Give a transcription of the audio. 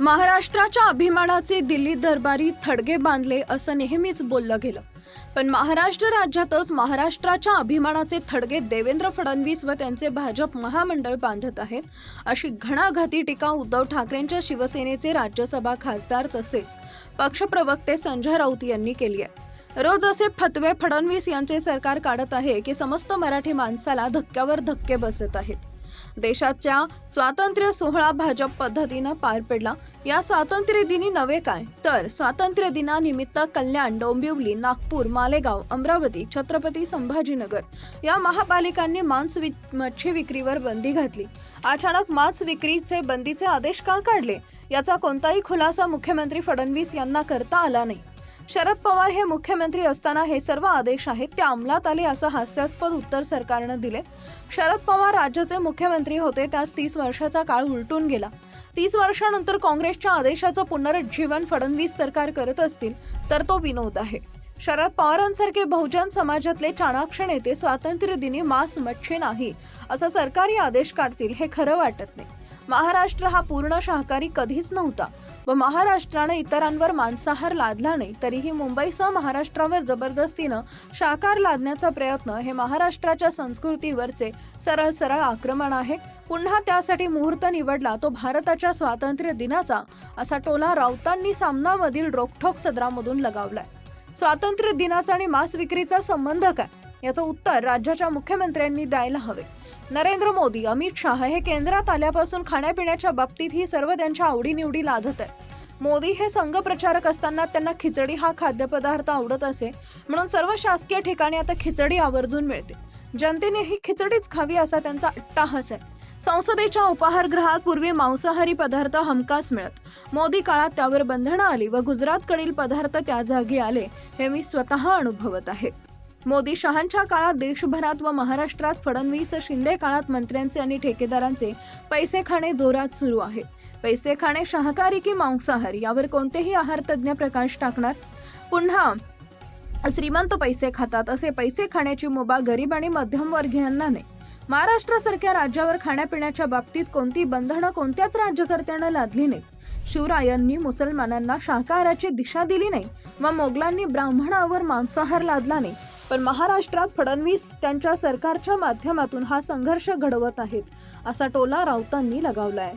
महाराष्ट्राच्या अभिमानाचे दिल्ली दरबारी थडगे बांधले असं नेहमीच बोललं गेलं. पण महाराष्ट्र राज्यातच महाराष्ट्राच्या अभिमानाचे थडगे देवेंद्र फडणवीस व त्यांचे भाजप महामंडळ बांधत आहेत अशी घणाघाती टीका उद्धव ठाकरेंच्या शिवसेनेचे राज्यसभा खासदार तसेच पक्षप्रवक्ते संजय राऊत यांनी केली आहे. रोज असे फतवे फडणवीस यांचे सरकार काढत आहे की समस्त मराठी माणसाला धक्क्यावर धक्के बसत आहेत. देशाच्या स्वातंत्र्य सोहळा भाजप पद्धतीनं पार पडला. या स्वातंत्र्य दिनी नवे काय? तर स्वातंत्र्य दिनानिमित्त कल्याण डोंबिवली नागपूर मालेगाव अमरावती छत्रपती संभाजीनगर या महापालिकांनी मांस विक मच्छी विक्रीवर बंदी घातली. अचानक मांस विक्रीचे बंदीचे आदेश का काढले? याचा कोणताही खुलासा मुख्यमंत्री फडणवीस यांना करता आला नाही. शरद पवार हे मुख्यमंत्री असताना हे सर्व आदेश आहेत. ते अंमलात आले असं हास्यास्पद उत्तर सरकारनं दिले. शरद पवार राज्याचे मुख्यमंत्री होते. त्यास तीस वर्षाचा काळ उलटून गेला. तीस वर्षानंतर काँग्रेसच्या आदेशाचं पुनरुज्जीवन फडणवीस सरकार करत असतील तर तो विनोद आहे. शरद पवारांसारखे बहुजन समाजातले चाणाक्ष नेते स्वातंत्र्य दिनी मांस मच्छी नाही असा सरकारी आदेश काढतील हे खरं वाटत नाही. महाराष्ट्र हा पूर्ण शाकाहारी कधीच नव्हता. व महाराष्ट्रानं इतरांवर मांसाहार लादला नाही तरीही मुंबईसह महाराष्ट्रावर जबरदस्तीनं शाकार लादण्याचा प्रयत्न हे महाराष्ट्राच्या संस्कृतीवरचे सरळ सरळ आक्रमण आहे. पुन्हा त्यासाठी मुहूर्त निवडला तो भारताच्या स्वातंत्र्य दिनाचा असा टोला राऊतांनी सामनामधील रोखठोक सदरामधून लगावलाय. स्वातंत्र्य दिनाचा आणि मांस विक्रीचा संबंध काय? याचं उत्तर राज्याच्या मुख्यमंत्र्यांनी द्यायला हवे. नरेंद्र मोदी अमित शाह हे केंद्रात आल्यापासून खाण्यापिण्याच्या बाबतीत ही सर्व त्यांच्या आवडीनिवडी लादत आहे मोदी हे संघ प्रचारक असताना त्यांना खिचडी हा खाद्यपदार्थ आवडत असे म्हणून सर्व शासकीय ठिकाणी आता खिचडी आवर्जून मिळते. जनतेने ही खिचडीच खावी असा त्यांचा अट्टाहास आहे. संसदेच्या उपाहारगृहात पूर्वी मांसाहारी पदार्थ हमखास मिळत. मोदी काळात त्यावर बंधनं आली व गुजरातकडील पदार्थ त्या जागी आले हे मी स्वतः अनुभवत आहे. मोदी शहांच्या काळात देशभरात व महाराष्ट्रात फडणवीस शिंदे काळात मंत्र्यांचे आणि ठेकेदारांचे पैसे खाणे जोरात सुरू आहे. पैसे खाणे शाकाहारी की मांसाहारी यावर कोणतेही आहार तज्ज्ञ प्रकाश टाकणार? पुन्हा श्रीमंत पैसे खातात असे पैसे खाण्याची मुभा गरीब आणि मध्यमवर्गीयांना नाही. महाराष्ट्रासारख्या राज्यावर खाण्यापिण्याच्या बाबतीत कोणती बंधनं कोणत्याच राज्यकर्त्यानं लादली नाही शिवरायांनी मुसलमानांना शाकाहाराची दिशा दिली नाही व मोगलांनी ब्राह्मणावर मांसाहार लादला नाही. पण महाराष्ट्रात फडणवीस त्यांच्या सरकारच्या माध्यमातून हा संघर्ष घडवत आहेत असा टोला राऊतांनी लगावलाय.